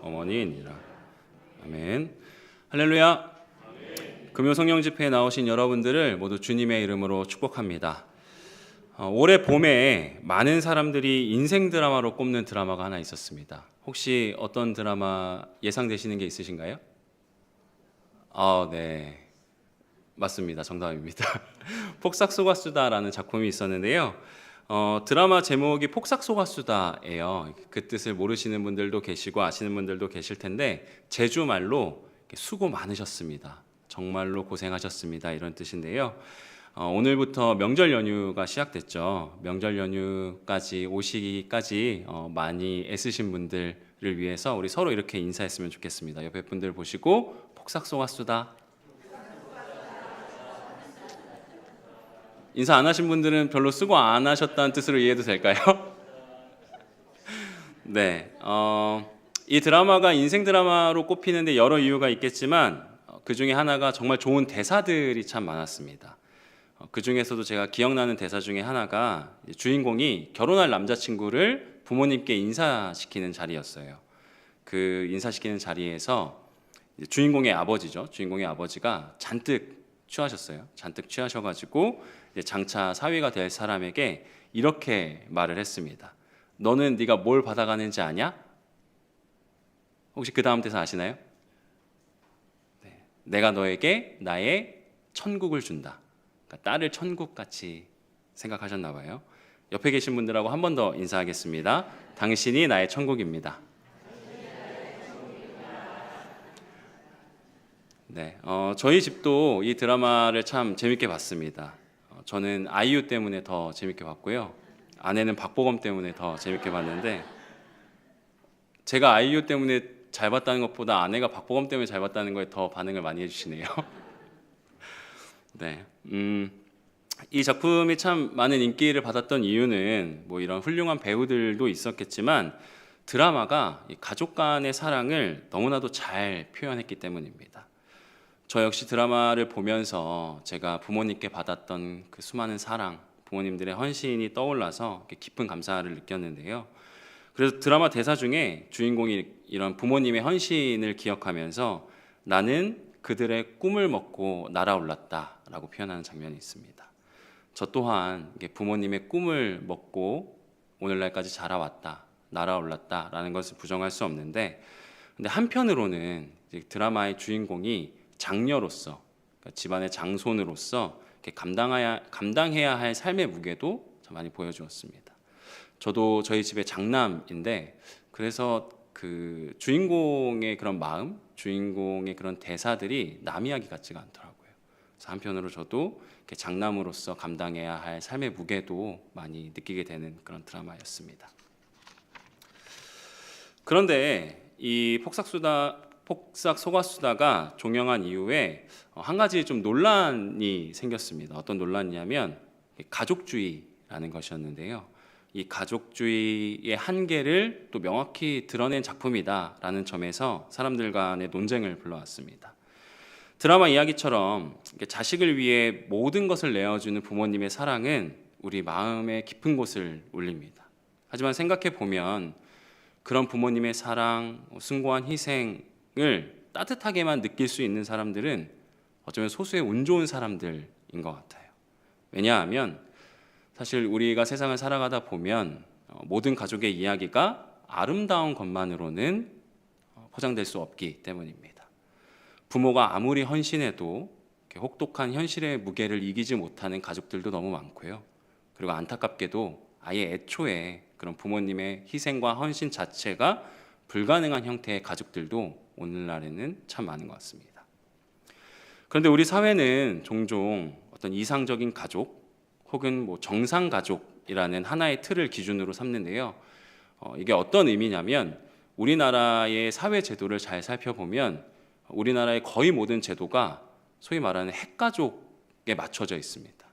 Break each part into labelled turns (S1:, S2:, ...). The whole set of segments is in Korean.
S1: 어머니이니라. 아멘. 할렐루야. 금요 성령 집회에 나오신 여러분들을 모두 주님의 이름으로 축복합니다. 어, 올해 봄에 많은 사람들이 인생 드라마로 꼽는 드라마가 하나 있었습니다. 혹시 어떤 드라마 예상되시는 게 있으신가요? 아, 네. 맞습니다. 정답입니다. 폭삭 속았수다라는 작품이 있었는데요. 어, 드라마 제목이 폭삭 속았수다예요. 그 뜻을 모르시는 분들도 계시고 아시는 분들도 계실 텐데 제주 말로 수고 많으셨습니다. 정말로 고생하셨습니다. 이런 뜻인데요. 어, 오늘부터 명절 연휴가 시작됐죠. 명절 연휴까지 오시기까지 어, 많이 애쓰신 분들을 위해서 우리 서로 이렇게 인사했으면 좋겠습니다. 옆에 분들 보시고 폭삭 속았수다. 인사 안 하신 분들은 별로 쓰고 안 하셨다는 뜻으로 이해해도 될까요? 네, 어, 이 드라마가 인생 드라마로 꼽히는데 여러 이유가 있겠지만 어, 그 중에 하나가 정말 좋은 대사들이 참 많았습니다. 어, 그 중에서도 제가 기억나는 대사 중에 하나가 주인공이 결혼할 남자친구를 부모님께 인사시키는 자리였어요. 그 인사시키는 자리에서 주인공의 아버지죠. 주인공의 아버지가 잔뜩 취하셨어요. 잔뜩 취하셔가지고 장차 사위가 될 사람에게 이렇게 말을 했습니다. 너는 네가 뭘 받아가는지 아냐? 혹시 그 다음 대사 아시나요? 네. 내가 너에게 나의 천국을 준다. 그러니까 딸을 천국같이 생각하셨나 봐요. 옆에 계신 분들하고 한 번 더 인사하겠습니다. 당신이 나의 천국입니다. 네, 어, 저희 집도 이 드라마를 참 재밌게 봤습니다. 어, 저는 아이유 때문에 더 재밌게 봤고요. 아내는 박보검 때문에 더 재밌게 봤는데 제가 아이유 때문에 잘 봤다는 것보다 아내가 박보검 때문에 잘 봤다는 거에 더 반응을 많이 해주시네요. 네, 음, 이 작품이 참 많은 인기를 받았던 이유는 뭐 이런 훌륭한 배우들도 있었겠지만 드라마가 이 가족 간의 사랑을 너무나도 잘 표현했기 때문입니다. 저 역시 드라마를 보면서 제가 부모님께 받았던 그 수많은 사랑, 부모님들의 헌신이 떠올라서 깊은 감사를 느꼈는데요. 그래서 드라마 대사 중에 주인공이 이런 부모님의 헌신을 기억하면서 나는 그들의 꿈을 먹고 날아올랐다라고 표현하는 장면이 있습니다. 저 또한 부모님의 꿈을 먹고 오늘날까지 자라왔다, 날아올랐다라는 것을 부정할 수 없는데, 근데 한편으로는 드라마의 주인공이 장녀로서 그러니까 집안의 장손으로서 감당해야 감당해야 할 삶의 무게도 참 많이 보여주었습니다. 저도 저희 집의 장남인데 그래서 그 주인공의 그런 마음, 주인공의 그런 대사들이 남 이야기 같지가 않더라고요. 그래서 한편으로 저도 장남으로서 감당해야 할 삶의 무게도 많이 느끼게 되는 그런 드라마였습니다. 그런데 이 폭삭수다 폭삭 속았수다가 종영한 이후에 어, 한 가지 좀 논란이 생겼습니다. 어떤 논란이냐면 가족주의라는 것이었는데요. 이 가족주의의 한계를 또 명확히 드러낸 작품이다라는 점에서 사람들 간의 논쟁을 불러왔습니다. 드라마 이야기처럼 자식을 위해 모든 것을 내어주는 부모님의 사랑은 우리 마음의 깊은 곳을 울립니다. 하지만 생각해 보면 그런 부모님의 사랑, 숭고한 희생 을 따뜻하게만 느낄 수 있는 사람들은 어쩌면 소수의 운 좋은 사람들인 것 같아요. 왜냐하면 사실 우리가 세상을 살아가다 보면 어, 모든 가족의 이야기가 아름다운 것만으로는 어, 포장될 수 없기 때문입니다. 부모가 아무리 헌신해도 혹독한 현실의 무게를 이기지 못하는 가족들도 너무 많고요. 그리고 안타깝게도 아예 애초에 그런 부모님의 희생과 헌신 자체가 불가능한 형태의 가족들도 오늘날에는 참 많은 것 같습니다. 그런데 우리 사회는 종종 어떤 이상적인 가족 혹은 뭐 정상 가족이라는 하나의 틀을 기준으로 삼는데요. 어, 이게 어떤 의미냐면 우리나라의 사회 제도를 잘 살펴보면 우리나라의 거의 모든 제도가 소위 말하는 핵가족에 맞춰져 있습니다.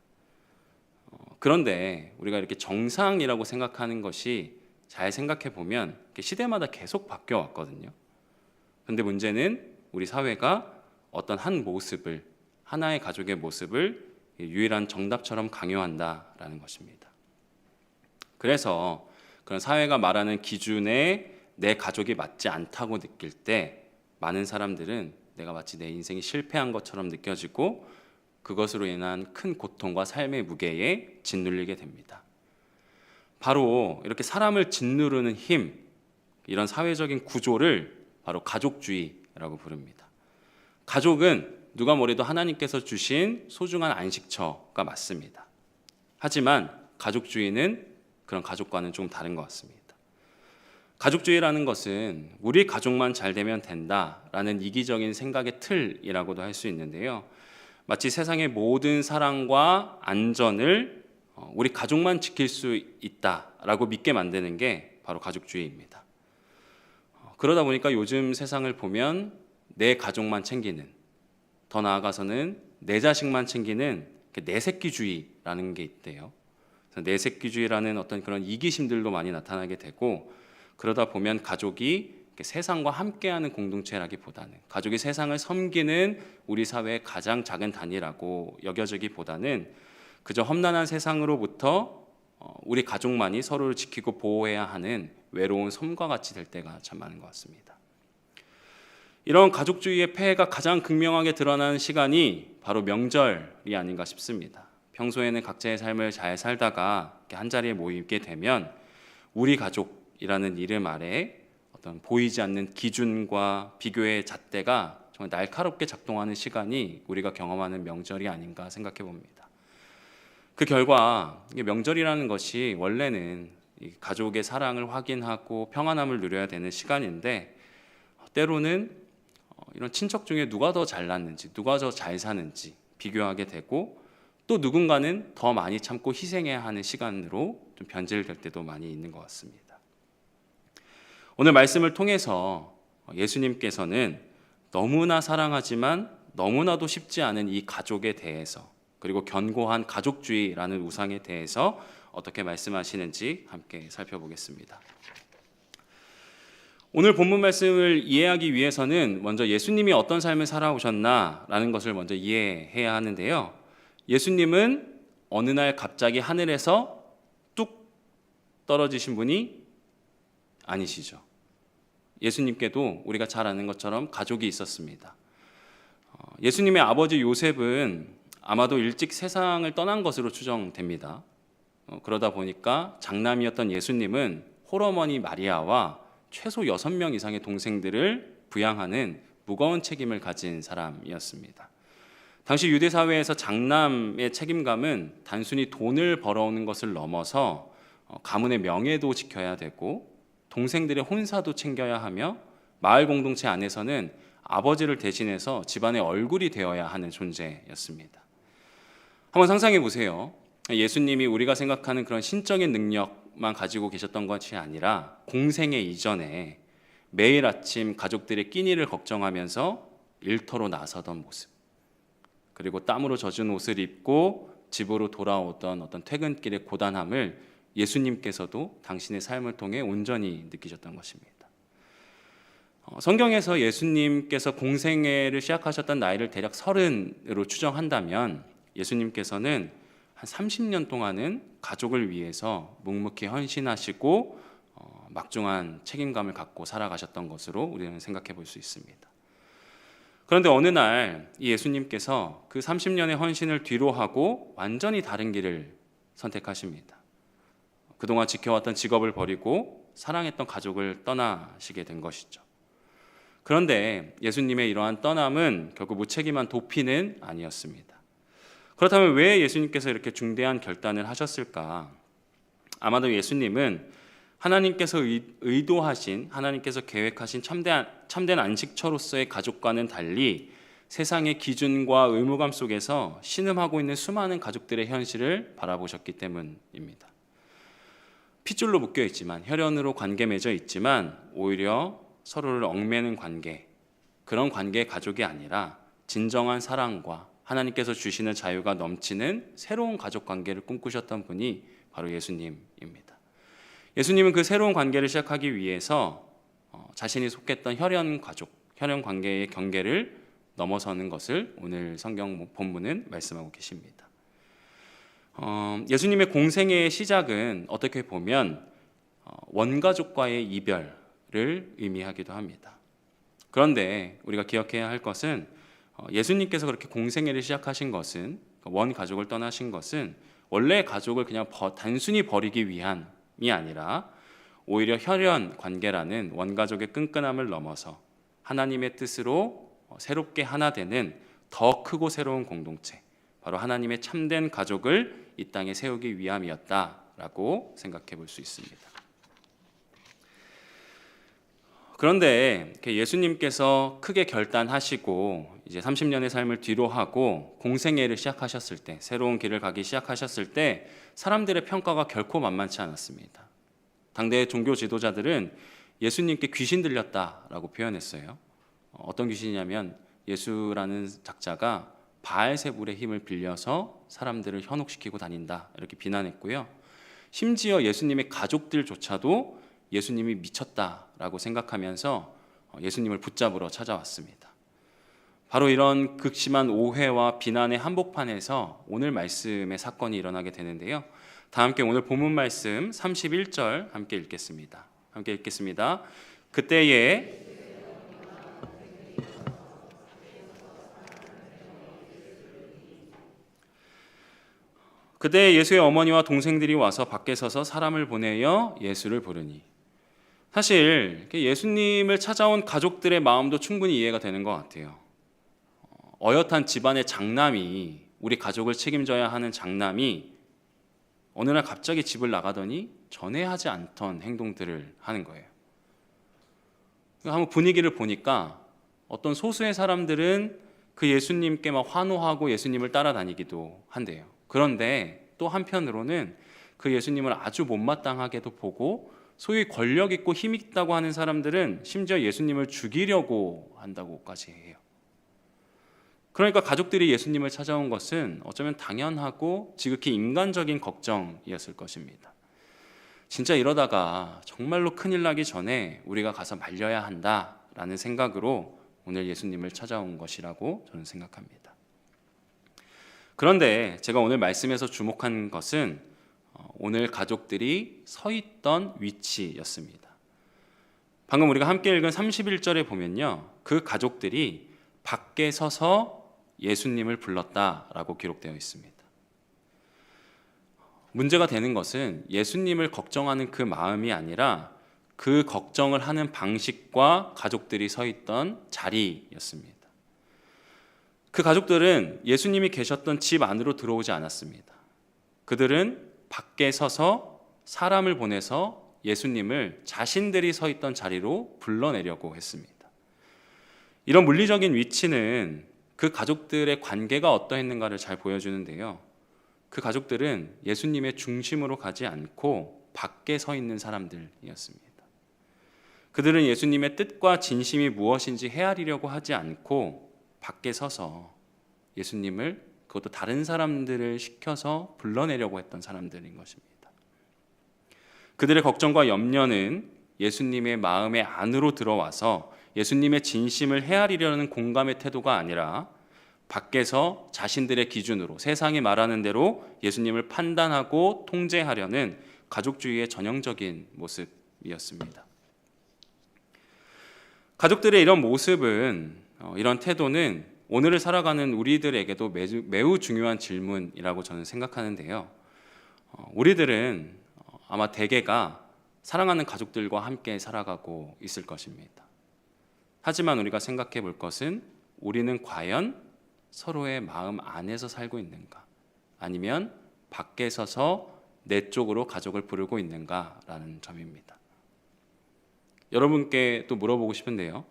S1: 어, 그런데 우리가 이렇게 정상이라고 생각하는 것이 잘 생각해 보면 시대마다 계속 바뀌어 왔거든요. 근데 문제는 우리 사회가 어떤 한 모습을 하나의 가족의 모습을 유일한 정답처럼 강요한다라는 것입니다. 그래서 그런 사회가 말하는 기준에 내 가족이 맞지 않다고 느낄 때 많은 사람들은 내가 마치 내 인생이 실패한 것처럼 느껴지고 그것으로 인한 큰 고통과 삶의 무게에 짓눌리게 됩니다. 바로 이렇게 사람을 짓누르는 힘, 이런 사회적인 구조를 바로 가족주의라고 부릅니다. 가족은 누가 뭐래도 하나님께서 주신 소중한 안식처가 맞습니다. 하지만 가족주의는 그런 가족과는 좀 다른 것 같습니다. 가족주의라는 것은 우리 가족만 잘 되면 된다라는 이기적인 생각의 틀이라고도 할 수 있는데요. 마치 세상의 모든 사랑과 안전을 어, 우리 가족만 지킬 수 있다라고 믿게 만드는 게 바로 가족주의입니다. 어, 그러다 보니까 요즘 세상을 보면 내 가족만 챙기는 더 나아가서는 내 자식만 챙기는 내 새끼주의라는 게 있대요. 내 새끼주의라는 어떤 그런 이기심들도 많이 나타나게 되고 그러다 보면 가족이 세상과 함께하는 공동체라기보다는 가족이 세상을 섬기는 우리 사회의 가장 작은 단위라고 여겨지기보다는 그저 험난한 세상으로부터 어, 우리 가족만이 서로를 지키고 보호해야 하는 외로운 섬과 같이 될 때가 참 많은 것 같습니다. 이런 가족주의의 폐해가 가장 극명하게 드러나는 시간이 바로 명절이 아닌가 싶습니다. 평소에는 각자의 삶을 잘 살다가 한 자리에 모이게 되면 우리 가족이라는 이름 아래 어떤 보이지 않는 기준과 비교의 잣대가 정말 날카롭게 작동하는 시간이 우리가 경험하는 명절이 아닌가 생각해 봅니다. 그 결과 명절이라는 것이 원래는 이 가족의 사랑을 확인하고 평안함을 누려야 되는 시간인데 때로는 어, 이런 친척 중에 누가 더 잘났는지, 누가 더 잘 사는지 비교하게 되고 또 누군가는 더 많이 참고 희생해야 하는 시간으로 좀 변질될 때도 많이 있는 것 같습니다. 오늘 말씀을 통해서 예수님께서는 너무나 사랑하지만 너무나도 쉽지 않은 이 가족에 대해서 그리고 견고한 가족주의라는 우상에 대해서 어떻게 말씀하시는지 함께 살펴보겠습니다. 오늘 본문 말씀을 이해하기 위해서는 먼저 예수님이 어떤 삶을 살아오셨나라는 것을 먼저 이해해야 하는데요. 예수님은 어느 날 갑자기 하늘에서 뚝 떨어지신 분이 아니시죠. 예수님께도 우리가 잘 아는 것처럼 가족이 있었습니다. 어, 예수님의 아버지 요셉은 아마도 일찍 세상을 떠난 것으로 추정됩니다. 어, 그러다 보니까 장남이었던 예수님은 홀어머니 마리아와 최소 6명 이상의 동생들을 부양하는 무거운 책임을 가진 사람이었습니다. 당시 유대 사회에서 장남의 책임감은 단순히 돈을 벌어오는 것을 넘어서 어, 가문의 명예도 지켜야 되고 동생들의 혼사도 챙겨야 하며 마을 공동체 안에서는 아버지를 대신해서 집안의 얼굴이 되어야 하는 존재였습니다. 한번 상상해 보세요. 예수님이 우리가 생각하는 그런 신적인 능력만 가지고 계셨던 것이 아니라 공생의 이전에 매일 아침 가족들의 끼니를 걱정하면서 일터로 나서던 모습. 그리고 땀으로 젖은 옷을 입고 집으로 돌아오던 어떤 퇴근길의 고단함을 예수님께서도 당신의 삶을 통해 온전히 느끼셨던 것입니다. 어, 성경에서 예수님께서 공생애를 시작하셨던 나이를 대략 서른으로 추정한다면 예수님께서는 한 30년 동안은 가족을 위해서 묵묵히 헌신하시고 어, 막중한 책임감을 갖고 살아가셨던 것으로 우리는 생각해 볼 수 있습니다. 그런데 어느 날 이 예수님께서 그 30년의 헌신을 뒤로 하고 완전히 다른 길을 선택하십니다. 그동안 지켜왔던 직업을 버리고 사랑했던 가족을 떠나시게 된 것이죠. 그런데 예수님의 이러한 떠남은 결국 무책임한 도피는 아니었습니다. 그렇다면 왜 예수님께서 이렇게 중대한 결단을 하셨을까? 아마도 예수님은 하나님께서 의도하신 하나님께서 계획하신 참된 참된 안식처로서의 가족과는 달리 세상의 기준과 의무감 속에서 신음하고 있는 수많은 가족들의 현실을 바라보셨기 때문입니다. 핏줄로 묶여 있지만 혈연으로 관계 맺어 있지만 오히려 서로를 얽매는 관계 그런 관계의 가족이 아니라 진정한 사랑과 하나님께서 주시는 자유가 넘치는 새로운 가족 관계를 꿈꾸셨던 분이 바로 예수님입니다. 예수님은 그 새로운 관계를 시작하기 위해서 어, 자신이 속했던 혈연 가족, 혈연 관계의 경계를 넘어서는 것을 오늘 성경 본문은 말씀하고 계십니다. 어, 예수님의 공생의 시작은 어떻게 보면 어, 원가족과의 이별을 를 의미하기도 합니다. 그런데 우리가 기억해야 할 것은 어, 예수님께서 그렇게 공생애를 시작하신 것은 원 가족을 떠나신 것은 원래 가족을 그냥 버- 단순히 버리기 위함이 아니라 오히려 혈연 관계라는 원 가족의 끈끈함을 넘어서 하나님의 뜻으로 어, 새롭게 하나 되는 더 크고 새로운 공동체, 바로 하나님의 참된 가족을 이 땅에 세우기 위함이었다라고 생각해 볼 수 있습니다. 그런데 예수님께서 크게 결단하시고 이제 30년의 삶을 뒤로 하고 공생애를 시작하셨을 때 새로운 길을 가기 시작하셨을 때 사람들의 평가가 결코 만만치 않았습니다. 당대의 종교 지도자들은 예수님께 귀신 들렸다라고 표현했어요. 어, 어떤 귀신이냐면 예수라는 작자가 바알세불의 힘을 빌려서 사람들을 현혹시키고 다닌다 이렇게 비난했고요. 심지어 예수님의 가족들조차도 예수님이 미쳤다라고 생각하면서 어, 예수님을 붙잡으러 찾아왔습니다. 바로 이런 극심한 오해와 비난의 한복판에서 오늘 말씀의 사건이 일어나게 되는데요. 다 함께 오늘 본문 말씀 31절 함께 읽겠습니다. 함께 읽겠습니다. 그때에 그때 예수의 어머니와 동생들이 와서 밖에 서서 사람을 보내어 예수를 부르니 사실 예수님을 찾아온 가족들의 마음도 충분히 이해가 되는 것 같아요. 어, 어엿한 집안의 장남이 우리 가족을 책임져야 하는 장남이 어느 날 갑자기 집을 나가더니 전에 하지 않던 행동들을 하는 거예요. 그러니까 한번 분위기를 보니까 어떤 소수의 사람들은 그 예수님께 막 환호하고 예수님을 따라다니기도 한대요. 그런데 또 한편으로는 그 예수님을 아주 못마땅하게도 보고 소위 권력 있고 힘 있다고 하는 사람들은 심지어 예수님을 죽이려고 한다고까지 해요. 그러니까 가족들이 예수님을 찾아온 것은 어쩌면 당연하고 지극히 인간적인 걱정이었을 것입니다. 진짜 이러다가 정말로 큰일 나기 전에 우리가 가서 말려야 한다라는 생각으로 오늘 예수님을 찾아온 것이라고 저는 생각합니다. 그런데 제가 오늘 말씀에서 주목한 것은 어, 오늘 가족들이 서 있던 위치였습니다. 방금 우리가 함께 읽은 31절에 보면요. 그 가족들이 밖에 서서 예수님을 불렀다라고 기록되어 있습니다. 문제가 되는 것은 예수님을 걱정하는 그 마음이 아니라 그 걱정을 하는 방식과 가족들이 서 있던 자리였습니다. 그 가족들은 예수님이 계셨던 집 안으로 들어오지 않았습니다. 그들은 밖에 서서 사람을 보내서 예수님을 자신들이 서 있던 자리로 불러내려고 했습니다. 이런 물리적인 위치는 그 가족들의 관계가 어떠했는가를 잘 보여주는데요. 그 가족들은 예수님의 중심으로 가지 않고 밖에 서 있는 사람들이었습니다. 그들은 예수님의 뜻과 진심이 무엇인지 헤아리려고 하지 않고 밖에 서서 예수님을 그것도 다른 사람들을 시켜서 불러내려고 했던 사람들인 것입니다. 그들의 걱정과 염려는 예수님의 마음의 안으로 들어와서 예수님의 진심을 헤아리려는 공감의 태도가 아니라 밖에서 자신들의 기준으로 세상이 말하는 대로 예수님을 판단하고 통제하려는 가족주의의 전형적인 모습이었습니다. 가족들의 이런 모습은 어, 이런 태도는 오늘을 살아가는 우리들에게도 매우, 매우 중요한 질문이라고 저는 생각하는데요. 어, 우리들은 어, 아마 대개가 사랑하는 가족들과 함께 살아가고 있을 것입니다. 하지만 우리가 생각해 볼 것은 우리는 과연 서로의 마음 안에서 살고 있는가? 아니면 밖에 서서 내 쪽으로 가족을 부르고 있는가라는 점입니다. 여러분께 또 물어보고 싶은데요.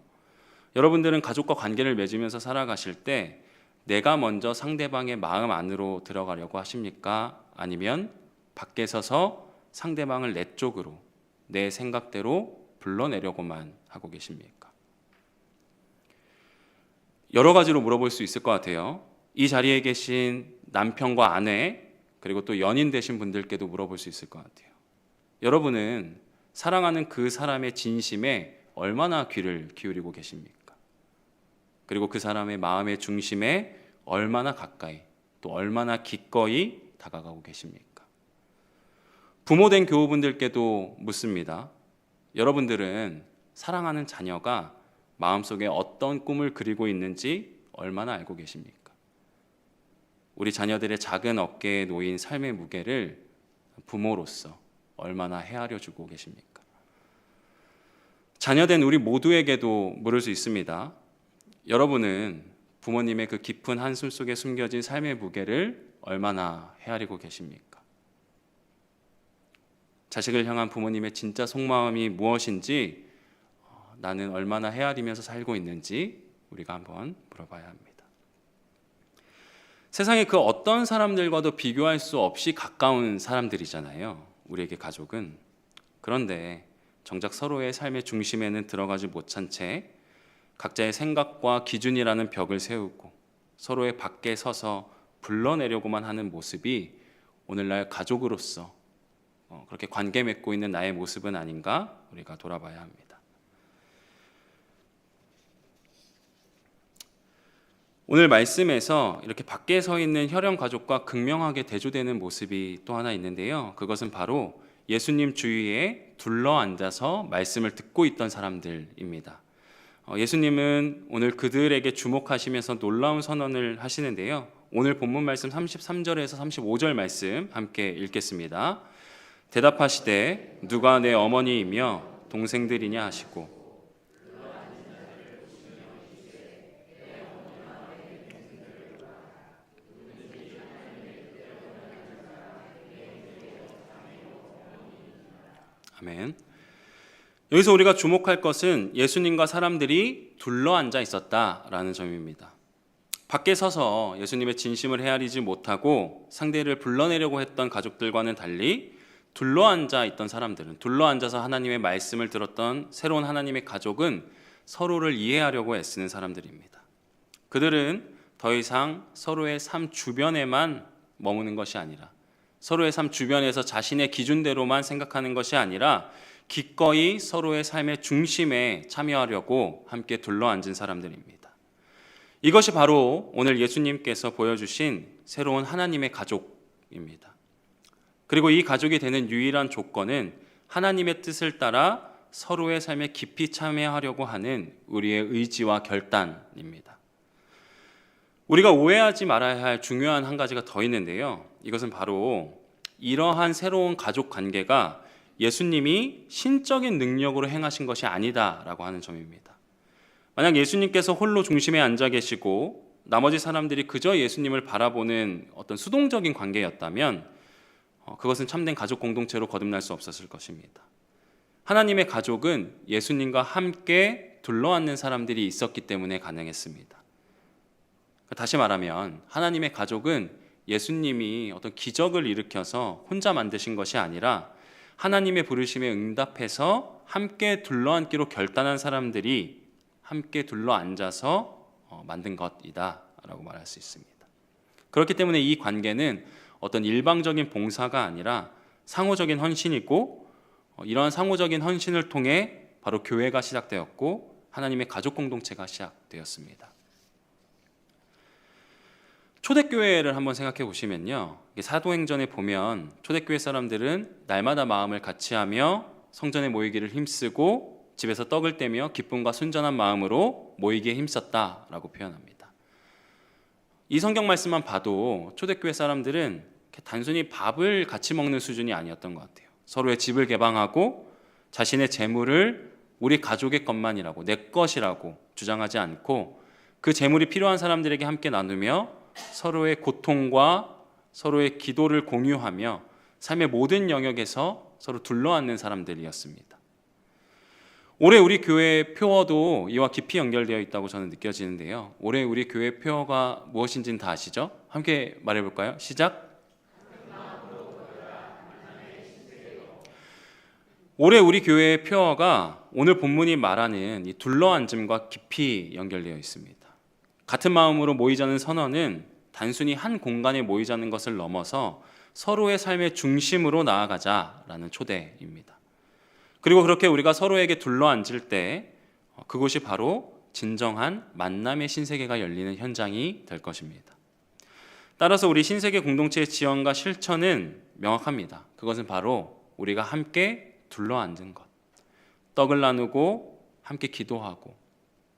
S1: 여러분들은 가족과 관계를 맺으면서 살아가실 때 내가 먼저 상대방의 마음 안으로 들어가려고 하십니까? 아니면 밖에 서서 상대방을 내 쪽으로 내 생각대로 불러내려고만 하고 계십니까? 여러 가지로 물어볼 수 있을 것 같아요. 이 자리에 계신 남편과 아내 그리고 또 연인 되신 분들께도 물어볼 수 있을 것 같아요. 여러분은 사랑하는 그 사람의 진심에 얼마나 귀를 기울이고 계십니까? 그리고 그 사람의 마음의 중심에 얼마나 가까이 또 얼마나 기꺼이 다가가고 계십니까? 부모된 교우분들께도 묻습니다. 여러분들은 사랑하는 자녀가 마음속에 어떤 꿈을 그리고 있는지 얼마나 알고 계십니까? 우리 자녀들의 작은 어깨에 놓인 삶의 무게를 부모로서 얼마나 헤아려 주고 계십니까? 자녀된 우리 모두에게도 물을 수 있습니다. 여러분은 부모님의 그 깊은 한숨 속에 숨겨진 삶의 무게를 얼마나 헤아리고 계십니까? 자식을 향한 부모님의 진짜 속마음이 무엇인지 어, 나는 얼마나 헤아리면서 살고 있는지 우리가 한번 물어봐야 합니다. 세상에 그 어떤 사람들과도 비교할 수 없이 가까운 사람들이잖아요. 우리에게 가족은. 그런데 정작 서로의 삶의 중심에는 들어가지 못한 채 각자의 생각과 기준이라는 벽을 세우고 서로의 밖에 서서 불러내려고만 하는 모습이 오늘날 가족으로서 어, 그렇게 관계 맺고 있는 나의 모습은 아닌가 우리가 돌아봐야 합니다. 오늘 말씀에서 이렇게 밖에 서 있는 혈연 가족과 극명하게 대조되는 모습이 또 하나 있는데요. 그것은 바로 예수님 주위에 둘러 앉아서 말씀을 듣고 있던 사람들입니다. 어, 예수님은 오늘 그들에게 주목하시면서 놀라운 선언을 하시는데요. 오늘 본문 말씀 33절에서 35절 말씀 함께 읽겠습니다. 대답하시되 누가 내 어머니이며 동생들이냐 하시고 아멘. 여기서 우리가 주목할 것은 예수님과 사람들이 둘러 앉아 있었다라는 점입니다. 밖에 서서 예수님의 진심을 헤아리지 못하고 상대를 불러내려고 했던 가족들과는 달리 둘러 앉아 있던 사람들은 둘러 앉아서 하나님의 말씀을 들었던 새로운 하나님의 가족은 서로를 이해하려고 애쓰는 사람들입니다. 그들은 더 이상 서로의 삶 주변에만 머무는 것이 아니라 서로의 삶 주변에서 자신의 기준대로만 생각하는 것이 아니라 기꺼이 서로의 삶의 중심에 참여하려고 함께 둘러앉은 사람들입니다. 이것이 바로 오늘 예수님께서 보여주신 새로운 하나님의 가족입니다. 그리고 이 가족이 되는 유일한 조건은 하나님의 뜻을 따라 서로의 삶에 깊이 참여하려고 하는 우리의 의지와 결단입니다. 우리가 오해하지 말아야 할 중요한 한 가지가 더 있는데요. 이것은 바로 이러한 새로운 가족 관계가 예수님이 신적인 능력으로 행하신 것이 아니다라고 하는 점입니다. 만약 예수님께서 홀로 중심에 앉아 계시고 나머지 사람들이 그저 예수님을 바라보는 어떤 수동적인 관계였다면 어, 그것은 참된 가족 공동체로 거듭날 수 없었을 것입니다. 하나님의 가족은 예수님과 함께 둘러앉는 사람들이 있었기 때문에 가능했습니다. 다시 말하면 하나님의 가족은 예수님이 어떤 기적을 일으켜서 혼자 만드신 것이 아니라 하나님의 부르심에 응답해서 함께 둘러앉기로 결단한 사람들이 함께 둘러 앉아서 어, 만든 것이다라고 말할 수 있습니다. 그렇기 때문에 이 관계는 어떤 일방적인 봉사가 아니라 상호적인 헌신이고 어, 이러한 상호적인 헌신을 통해 바로 교회가 시작되었고 하나님의 가족 공동체가 시작되었습니다. 초대교회를 한번 생각해 보시면요. 사도행전에 보면 초대교회 사람들은 날마다 마음을 같이 하며 성전에 모이기를 힘쓰고 집에서 떡을 떼며 기쁨과 순전한 마음으로 모이기에 힘썼다라고 표현합니다. 이 성경 말씀만 봐도 초대교회 사람들은 단순히 밥을 같이 먹는 수준이 아니었던 것 같아요. 서로의 집을 개방하고 자신의 재물을 우리 가족의 것만이라고 내 것이라고 주장하지 않고 그 재물이 필요한 사람들에게 함께 나누며 서로의 고통과 서로의 기도를 공유하며 삶의 모든 영역에서 서로 둘러앉는 사람들이었습니다. 올해 우리 교회 표어도 이와 깊이 연결되어 있다고 저는 느껴지는데요. 올해 우리 교회 표어가 무엇인지는 다 아시죠? 함께 말해 볼까요? 시작. 올해 우리 교회의 표어가 오늘 본문이 말하는 이 둘러앉음과 깊이 연결되어 있습니다. 같은 마음으로 모이자는 선언은 단순히 한 공간에 모이자는 것을 넘어서 서로의 삶의 중심으로 나아가자라는 초대입니다. 그리고 그렇게 우리가 서로에게 둘러앉을 때 어, 그곳이 바로 진정한 만남의 신세계가 열리는 현장이 될 것입니다. 따라서 우리 신세계 공동체의 지원과 실천은 명확합니다. 그것은 바로 우리가 함께 둘러앉은 것. 떡을 나누고 함께 기도하고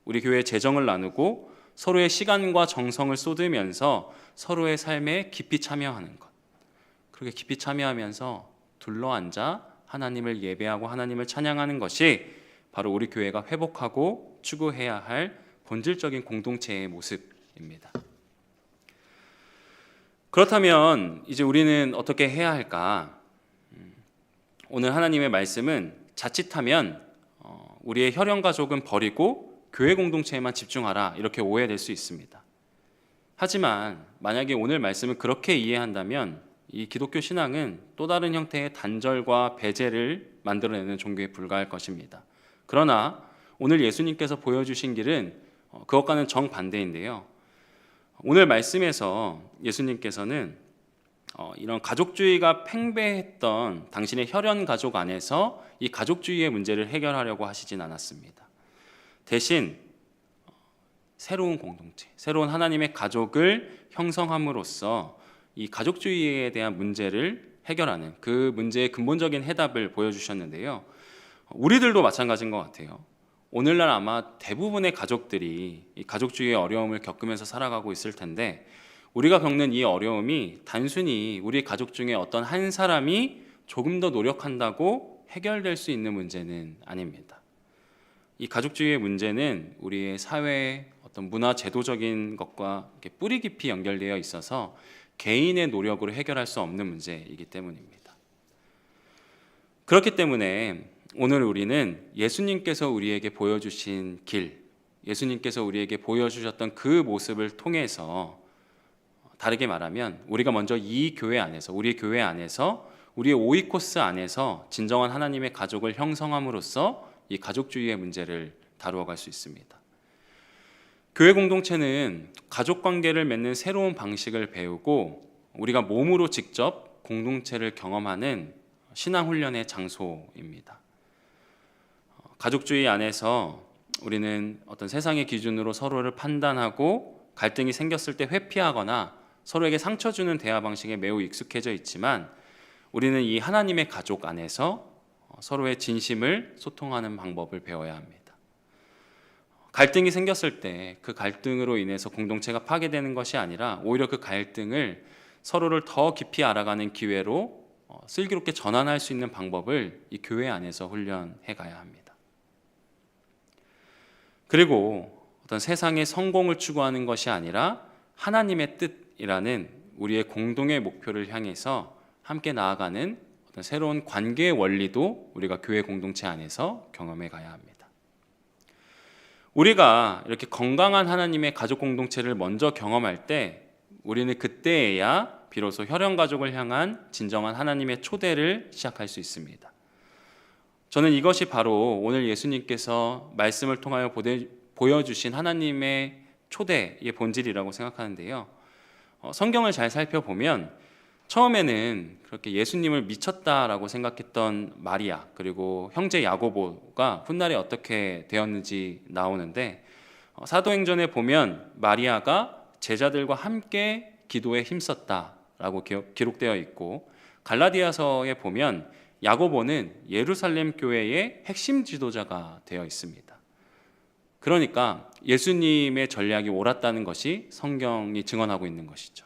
S1: 우리 교회 재정을 나누고 서로의 시간과 정성을 쏟으면서 서로의 삶에 깊이 참여하는 것. 그렇게 깊이 참여하면서 둘러앉아 하나님을 예배하고 하나님을 찬양하는 것이 바로 우리 교회가 회복하고 추구해야 할 본질적인 공동체의 모습입니다. 그렇다면 이제 우리는 어떻게 해야 할까? 음, 오늘 하나님의 말씀은 자칫하면 어, 우리의 혈연 가족은 버리고 교회 공동체에만 집중하라 이렇게 오해될 수 있습니다. 하지만 만약에 오늘 말씀을 그렇게 이해한다면 이 기독교 신앙은 또 다른 형태의 단절과 배제를 만들어내는 종교에 불과할 것입니다. 그러나 오늘 예수님께서 보여주신 길은 어, 그것과는 정반대인데요. 오늘 말씀에서 예수님께서는 어, 이런 가족주의가 팽배했던 당신의 혈연 가족 안에서 이 가족주의의 문제를 해결하려고 하시진 않았습니다. 대신 어, 새로운 공동체, 새로운 하나님의 가족을 형성함으로써 이 가족주의에 대한 문제를 해결하는 그 문제의 근본적인 해답을 보여주셨는데요. 우리들도 마찬가지인 것 같아요. 오늘날 아마 대부분의 가족들이 이 가족주의의 어려움을 겪으면서 살아가고 있을 텐데 우리가 겪는 이 어려움이 단순히 우리 가족 중에 어떤 한 사람이 조금 더 노력한다고 해결될 수 있는 문제는 아닙니다. 이 가족주의의 문제는 우리의 사회의 어떤 문화 제도적인 것과 뿌리 깊이 연결되어 있어서 개인의 노력으로 해결할 수 없는 문제이기 때문입니다. 그렇기 때문에 오늘 우리는 예수님께서 우리에게 보여주신 길, 예수님께서 우리에게 보여주셨던 그 모습을 통해서 다르게 말하면 우리가 먼저 이 교회 안에서 우리 교회 안에서 우리의 오이코스 안에서 진정한 하나님의 가족을 형성함으로써 이 가족주의의 문제를 다루어 갈 수 있습니다. 교회 공동체는 가족 관계를 맺는 새로운 방식을 배우고 우리가 몸으로 직접 공동체를 경험하는 신앙 훈련의 장소입니다. 가족주의 안에서 우리는 어떤 세상의 기준으로 서로를 판단하고 갈등이 생겼을 때 회피하거나 서로에게 상처 주는 대화 방식에 매우 익숙해져 있지만 우리는 이 하나님의 가족 안에서 서로의 진심을 소통하는 방법을 배워야 합니다. 갈등이 생겼을 때 그 갈등으로 인해서 공동체가 파괴되는 것이 아니라 오히려 그 갈등을 서로를 더 깊이 알아가는 기회로 어, 슬기롭게 전환할 수 있는 방법을 이 교회 안에서 훈련해 가야 합니다. 그리고 어떤 세상의 성공을 추구하는 것이 아니라 하나님의 뜻이라는 우리의 공동의 목표를 향해서 함께 나아가는 새로운 관계의 원리도 우리가 교회 공동체 안에서 경험해 가야 합니다. 우리가 이렇게 건강한 하나님의 가족 공동체를 먼저 경험할 때 우리는 그때에야 비로소 혈연 가족을 향한 진정한 하나님의 초대를 시작할 수 있습니다. 저는 이것이 바로 오늘 예수님께서 말씀을 통하여 보여주신 하나님의 초대의 본질이라고 생각하는데요. 어, 성경을 잘 살펴보면 처음에는 그렇게 예수님을 미쳤다라고 생각했던 마리아 그리고 형제 야고보가 훗날에 어떻게 되었는지 나오는데 어, 사도행전에 보면 마리아가 제자들과 함께 기도에 힘썼다라고 기록되어 있고 갈라디아서에 보면 야고보는 예루살렘 교회의 핵심 지도자가 되어 있습니다. 그러니까 예수님의 전략이 옳았다는 것이 성경이 증언하고 있는 것이죠.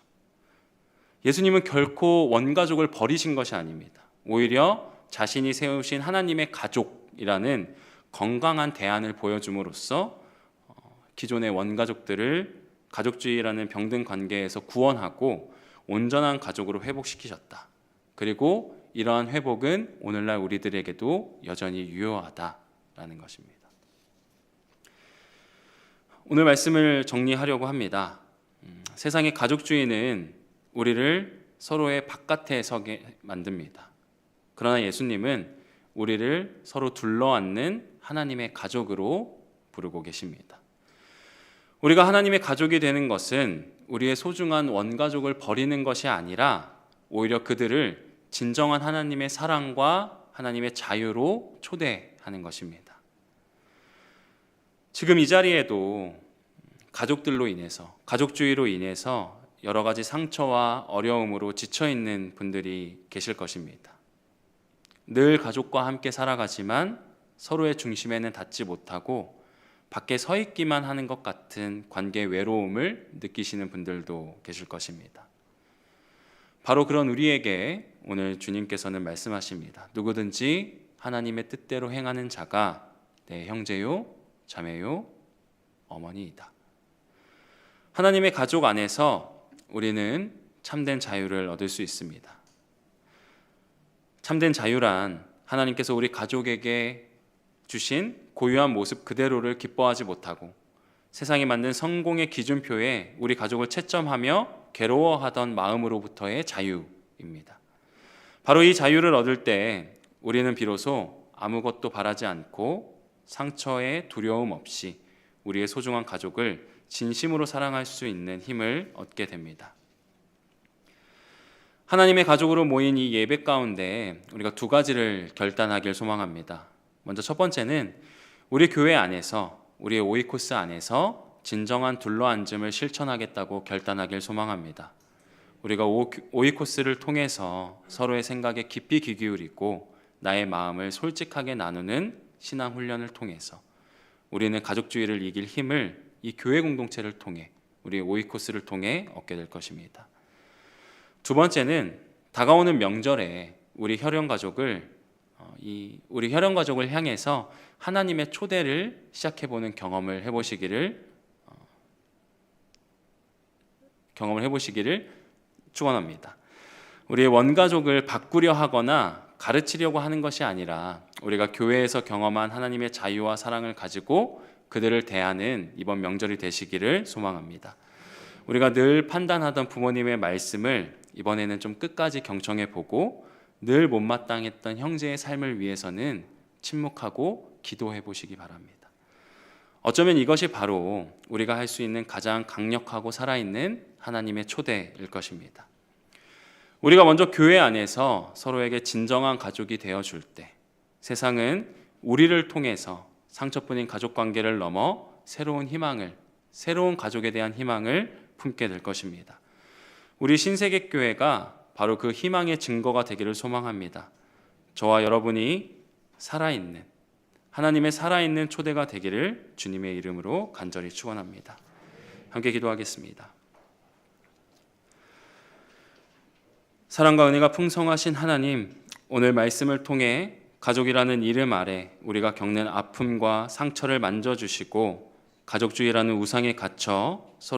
S1: 예수님은 결코 원가족을 버리신 것이 아닙니다. 오히려 자신이 세우신 하나님의 가족이라는 건강한 대안을 보여줌으로써 어, 기존의 원가족들을 가족주의라는 병든 관계에서 구원하고 온전한 가족으로 회복시키셨다. 그리고 이러한 회복은 오늘날 우리들에게도 여전히 유효하다라는 것입니다. 오늘 말씀을 정리하려고 합니다. 음, 세상의 가족주의는 우리를 서로의 바깥에 서게 만듭니다. 그러나 예수님은 우리를 서로 둘러앉는 하나님의 가족으로 부르고 계십니다. 우리가 하나님의 가족이 되는 것은 우리의 소중한 원가족을 버리는 것이 아니라 오히려 그들을 진정한 하나님의 사랑과 하나님의 자유로 초대하는 것입니다. 지금 이 자리에도 가족들로 인해서, 가족주의로 인해서 여러 가지 상처와 어려움으로 지쳐 있는 분들이 계실 것입니다. 늘 가족과 함께 살아가지만 서로의 중심에는 닿지 못하고 밖에 서 있기만 하는 것 같은 관계 외로움을 느끼시는 분들도 계실 것입니다. 바로 그런 우리에게 오늘 주님께서는 말씀하십니다. 누구든지 하나님의 뜻대로 행하는 자가 내 형제요, 자매요, 어머니이다. 하나님의 가족 안에서 우리는 참된 자유를 얻을 수 있습니다. 참된 자유란 하나님께서 우리 가족에게 주신 고유한 모습 그대로를 기뻐하지 못하고 세상이 만든 성공의 기준표에 우리 가족을 채점하며 괴로워하던 마음으로부터의 자유입니다. 바로 이 자유를 얻을 때 우리는 비로소 아무것도 바라지 않고 상처에 두려움 없이 우리의 소중한 가족을 진심으로 사랑할 수 있는 힘을 얻게 됩니다. 하나님의 가족으로 모인 이 예배 가운데 우리가 두 가지를 결단하길 소망합니다. 먼저 첫 번째는 우리 교회 안에서 우리의 오이코스 안에서 진정한 둘러앉음을 실천하겠다고 결단하길 소망합니다. 우리가 오- 오이코스를 통해서 서로의 생각에 깊이 귀 기울이고 나의 마음을 솔직하게 나누는 신앙 훈련을 통해서 우리는 가족주의를 이길 힘을 이 교회 공동체를 통해 우리 오이코스를 통해 얻게 될 것입니다. 두 번째는 다가오는 명절에 우리 혈연 가족을 어, 이 우리 혈연 가족을 향해서 하나님의 초대를 시작해 보는 경험을 해 보시기를 어, 경험을 해 보시기를 축원합니다. 우리의 원가족을 바꾸려 하거나 가르치려고 하는 것이 아니라 우리가 교회에서 경험한 하나님의 자유와 사랑을 가지고 그들을 대하는 이번 명절이 되시기를 소망합니다. 우리가 늘 판단하던 부모님의 말씀을 이번에는 좀 끝까지 경청해 보고 늘 못마땅했던 형제의 삶을 위해서는 침묵하고 기도해 보시기 바랍니다. 어쩌면 이것이 바로 우리가 할 수 있는 가장 강력하고 살아있는 하나님의 초대일 것입니다. 우리가 먼저 교회 안에서 서로에게 진정한 가족이 되어 줄 때 세상은 우리를 통해서 상처뿐인 가족 관계를 넘어 새로운 희망을 새로운 가족에 대한 희망을 품게 될 것입니다. 우리 신세계 교회가 바로 그 희망의 증거가 되기를 소망합니다. 저와 여러분이 살아있는 하나님의 살아있는 초대가 되기를 주님의 이름으로 간절히 축원합니다. 함께 기도하겠습니다. 사랑과 은혜가 풍성하신 하나님, 오늘 말씀을 통해 가족이라는 이름 아래 우리가 겪는 아픔과 상처를 만져 주시고 가족주의라는 우상에 갇혀 서로